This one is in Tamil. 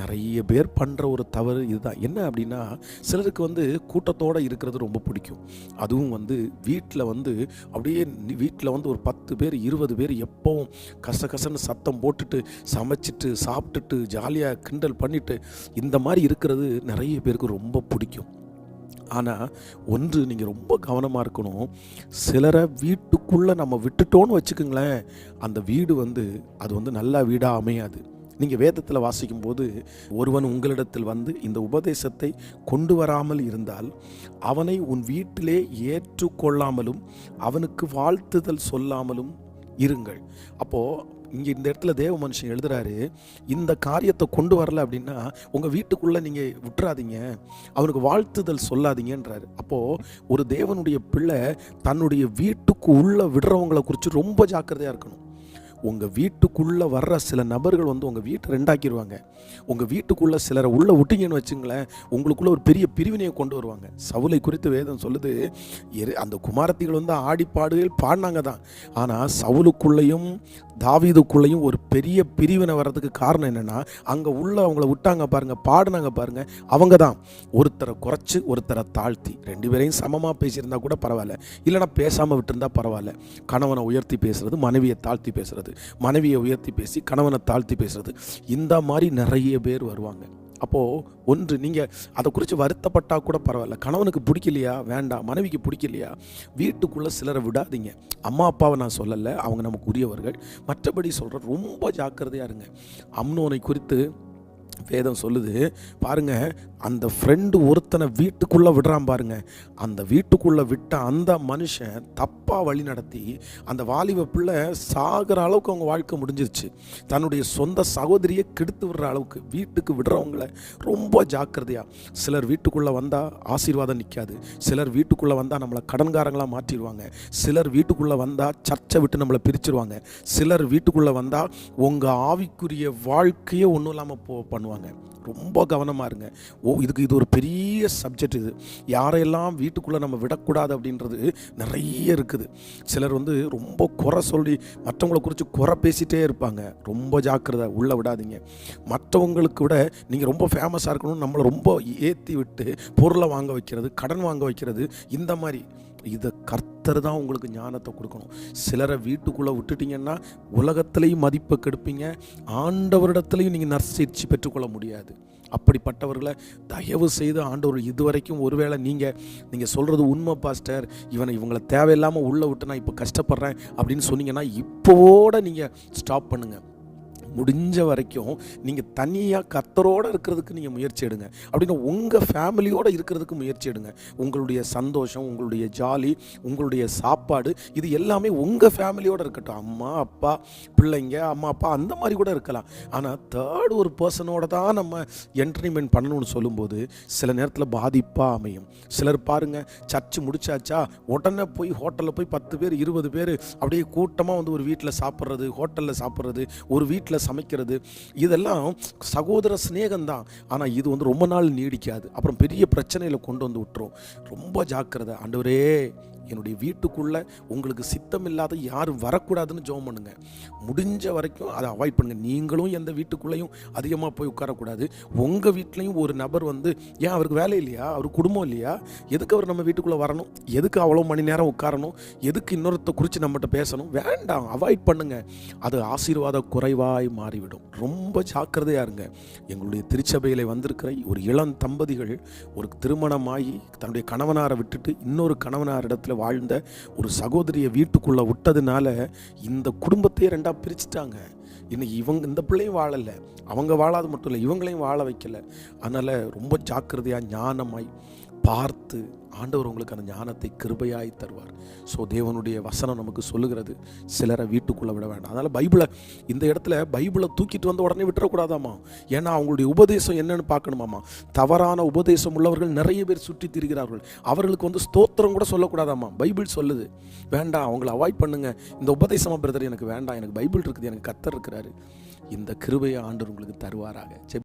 நிறைய பேர் பண்ணுற ஒரு தவறு இதுதான். என்ன அப்படின்னா சிலருக்கு வந்து கூட்டத்தோடு இருக்கிறது ரொம்ப பிடிக்கும். அதுவும் வந்து வீட்டில் வந்து அப்படியே வீட்டில் வந்து ஒரு பத்து பேர் இருபது பேர் எப்போவும் கச கசன்னு சத்தம் போட்டுட்டு சமைச்சிட்டு சாப்பிட்டுட்டு ஜாலியாக கிண்டல் பண்ணிட்டு இந்த மாதிரி இருக்கிறது நிறைய பேருக்கு ரொம்ப பிடிக்கும். ஆனால் ஒன்று நீங்கள் ரொம்ப கவனமாக இருக்கணும். சிலரை வீட்டுக்குள்ளே நம்ம விட்டுட்டோன்னு வச்சுக்கோங்களேன் அந்த வீடு வந்து அது வந்து நல்ல வீடாக அமையாது. நீங்கள் வேதத்தில் வாசிக்கும்போது ஒருவன் உங்களிடத்தில் வந்து இந்த உபதேசத்தை கொண்டு வராமல் இருந்தால் அவனை உன் வீட்டிலே ஏற்றுக்கொள்ளாமலும் அவனுக்கு வாழ்த்துதல் சொல்லாமலும் இருங்கள். அப்போது இங்கே இந்த இடத்துல தேவ மனுஷன் எழுதுறாரு இந்த காரியத்தை கொண்டு வரல அப்படின்னா உங்கள் வீட்டுக்குள்ளே நீங்கள் விட்டுறாதீங்க அவனுக்கு வாழ்த்துதல் சொல்லாதீங்கன்றாரு. அப்போது ஒரு தேவனுடைய பிள்ளை தன்னுடைய வீட்டுக்கு உள்ளே விடுறவங்களை குறித்து ரொம்ப ஜாக்கிரதையாக இருக்கணும். உங்கள் வீட்டுக்குள்ளே வர்ற சில நபர்கள் வந்து உங்கள் வீட்டை ரெண்டாக்கிடுவாங்க உங்கள் வீட்டுக்குள்ளே சிலரை உள்ளே விட்டீங்கன்னு வச்சுங்களேன் உங்களுக்குள்ளே ஒரு பெரிய பிரிவினையை கொண்டு வருவாங்க. சவுலை குறித்து வேதம் சொல்லுது எரு- அந்த குமாரத்திகள் வந்து ஆடி பாடுகள் பாடினாங்க தான் ஆனால் சவுலுக்குள்ளேயும் தாவீதுக்குள்ளேயும் ஒரு பெரிய பிரிவினை வர்றதுக்கு காரணம் என்னென்னா அங்கே உள்ள அவங்கள விட்டாங்க பாருங்கள் பாடினாங்க பாருங்கள் அவங்க தான் ஒருத்தரை குறைச்சி ஒருத்தரை தாழ்த்தி. ரெண்டு பேரையும் சமமாக பேசியிருந்தா கூட பரவாயில்ல. இல்லைன்னா பேசாமல் விட்டுருந்தா பரவாயில்ல. கணவனை உயர்த்தி பேசுகிறது மனைவியை தாழ்த்தி பேசுகிறது மனைவியை உயர்த்தி பேசி கணவனை தாழ்த்தி பேசுறது. இந்த மாதிரி நிறைய பேர் வருவாங்க. அப்போது ஒன்று நீங்கள் அதை குறித்து வருத்தப்பட்டால் கூட பரவாயில்ல. கணவனுக்கு பிடிக்கலையா? வேண்டாம். மனைவிக்கு பிடிக்கலையா? வீட்டுக்குள்ளே சிலரை விடாதீங்க. அம்மா அப்பாவை நான் சொல்லலை. அவங்க நமக்கு உரியவர்கள். மற்றபடி சொல்கிற ரொம்ப ஜாக்கிரதையாக இருங்க. அம்னோனை குறித்து வேதம் சொல்லுது பாருங்க அந்த ஃப்ரெண்டு ஒருத்தனை வீட்டுக்குள்ளே விடுறான் பாருங்க. அந்த வீட்டுக்குள்ளே விட்ட அந்த மனுஷன் தப்பாக வழி நடத்தி அந்த வாலிப பிள்ளை சாகிற அளவுக்கு அவங்க வாழ்க்கை முடிஞ்சிருச்சு. தன்னுடைய சொந்த சகோதரியை கெடுத்து விடுற அளவுக்கு வீட்டுக்கு விடுறவங்கள ரொம்ப ஜாக்கிரதையாக சிலர் வீட்டுக்குள்ளே வந்தால் ஆசீர்வாதம் நிற்காது சிலர் வீட்டுக்குள்ளே வந்தால் நம்மளை கடன்காரங்களாக மாற்றிடுவாங்க. சிலர் வீட்டுக்குள்ளே வந்தால் சர்ச்சை விட்டு நம்மளை பிரிச்சிருவாங்க. சிலர் வீட்டுக்குள்ளே வந்தால் உங்கள் ஆவிக்குரிய வாழ்க்கையே ஒன்றும் இல்லாமல் போ பண்ணுவாங்க ரொம்ப கவனமாக இருங்க. ஓ இதுக்கு இது ஒரு பெரிய சப்ஜெக்ட் இது. யாரையெல்லாம் வீட்டுக்குள்ளே நம்ம விடக்கூடாது அப்படின்றது நிறைய இருக்குது. சிலர் வந்து ரொம்ப குறை சொல்லி மற்றவங்களை குறித்து குறை பேசிகிட்டே இருப்பாங்க. ரொம்ப ஜாக்கிரதை உள்ளே விடாதீங்க. மற்றவங்களுக்கு விட நீங்கள் ரொம்ப ஃபேமஸாக இருக்கணும்னு நம்மளை ரொம்ப ஏற்றி விட்டு பொருளை வாங்க வைக்கிறது கடன் வாங்க வைக்கிறது இந்த மாதிரி. இதை கர்த்தர் தான் உங்களுக்கு ஞானத்தை கொடுக்கணும். சிலரை வீட்டுக்குள்ளே விட்டுட்டீங்கன்னா உலகத்திலையும் மதிப்பை கெடுப்பீங்க. ஆண்டவரிடத்துலையும் நீங்கள் நற்சிற்சி பெற்றுக்கொள்ள முடியாது. அப்படிப்பட்டவர்களை தயவு செய்து ஆண்டவர் இதுவரைக்கும் ஒருவேளை நீங்கள் நீங்கள் சொல்கிறது உண்மை பாஸ்டர். இவனை இவங்களை தேவையில்லாமல் உள்ளே விட்டு நான் இப்போ கஷ்டப்படுறேன் அப்படின்னு சொன்னீங்கன்னா இப்போவோட நீங்கள் ஸ்டாப் பண்ணுங்கள் முடிஞ்ச வரைக்கும் நீங்கள் தனியாக கத்தரோடு இருக்கிறதுக்கு நீங்கள் முயற்சி எடுங்க. அப்படின்னா உங்கள் ஃபேமிலியோடு இருக்கிறதுக்கு முயற்சி எடுங்க. உங்களுடைய சந்தோஷம் உங்களுடைய ஜாலி உங்களுடைய சாப்பாடு இது எல்லாமே உங்கள் ஃபேமிலியோடு இருக்கட்டும். அம்மா அப்பா பிள்ளைங்க அம்மா அப்பா அந்த மாதிரி கூட இருக்கலாம். ஆனால் தேர்ட் ஒரு பர்சனோட தான் நம்ம என்டர்டைன்மெண்ட் பண்ணணும்னு சொல்லும்போது சில நேரத்தில் பாதிப்பாக அமையும். சிலர் பாருங்கள் சர்ச்சு முடிச்சாச்சா உடனே போய் ஹோட்டலில் போய் பத்து பேர் இருபது பேர் அப்படியே கூட்டமாக வந்து ஒரு வீட்டில் சாப்பிட்றது ஹோட்டலில் சாப்பிட்றது ஒரு வீட்டில் சமைக்கிறது. இதெல்லாம் சகோதர சிநேகம்தான். ஆனால் இது வந்து ரொம்ப நாள் நீடிக்காது. அப்புறம் பெரிய பிரச்சனையில் கொண்டு வந்து விட்டுரும். ரொம்ப ஜாக்கிரதை. ஆண்டவரே என்னுடைய வீட்டுக்குள்ளே உங்களுக்கு சித்தம் இல்லாத யாரும் வரக்கூடாதுன்னு ஜோம் பண்ணுங்க. முடிஞ்ச வரைக்கும் அதை அவாய்ட் பண்ணுங்கள் நீங்களும் எந்த வீட்டுக்குள்ளேயும் அதிகமாக போய் உட்காரக்கூடாது. உங்கள் வீட்லேயும் ஒரு நபர் வந்து ஏன் அவருக்கு வேலை இல்லையா? அவர் குடும்பம் இல்லையா? எதுக்கு அவர் நம்ம வீட்டுக்குள்ளே வரணும்? எதுக்கு அவ்வளோ மணி நேரம் உட்காரணும்? எதுக்கு இன்னொருத்த குறித்து நம்மகிட்ட பேசணும்? வேண்டாம். அவாய்ட் பண்ணுங்கள் அது ஆசீர்வாத குறைவாய் மாறிவிடும். ரொம்ப ஜாக்கிரதையாக இருங்க எங்களுடைய திருச்சபையில் வந்திருக்கிற ஒரு இளம் தம்பதிகள் ஒரு திருமணமாகி தன்னுடைய கணவனாரை விட்டுட்டு இன்னொரு கணவனார் இடத்துல வாழ்ந்த ஒரு சகோதரியை வீட்டுக்குள்ளே விட்டதுனால இந்த குடும்பத்தையே ரெண்டாக பிரிச்சுட்டாங்க. இன்னைக்கு இவங்க இந்த பிள்ளையும் வாழலை. அவங்க வாழாது மட்டும் இல்லை இவங்களையும் வாழ வைக்கல. அதனால் ரொம்ப ஜாக்கிரதையாக ஞானமாய் பார்த்து ஆண்டவர் உங்களுக்கு அந்த ஞானத்தை கிருபையாய் தருவார். ஸோ தேவனுடைய வசனம் நமக்கு சொல்லுகிறது சிலரை வீட்டுக்குள்ளே விட வேண்டாம். அதனால் பைபிளை இந்த இடத்துல பைபிளை தூக்கிட்டு வந்து உடனே விட்டுறக்கூடாதாம்மா? ஏன்னா அவங்களுடைய உபதேசம் என்னன்னு பார்க்கணுமாம்மா? தவறான உபதேசம் உள்ளவர்கள் நிறைய பேர் சுற்றி திரிகிறார்கள். அவர்களுக்கு வந்து ஸ்தோத்திரம் கூட சொல்லக்கூடாதாம்மா? பைபிள் சொல்லுது. வேண்டாம் அவங்கள அவாய்ட் பண்ணுங்க. இந்த உபதேசமாக பிரதர் எனக்கு வேண்டாம். எனக்கு பைபிள் இருக்குது. எனக்கு கத்தர் இருக்கிறாரு. இந்த கிருபையை ஆண்டவர் உங்களுக்கு தருவாராக.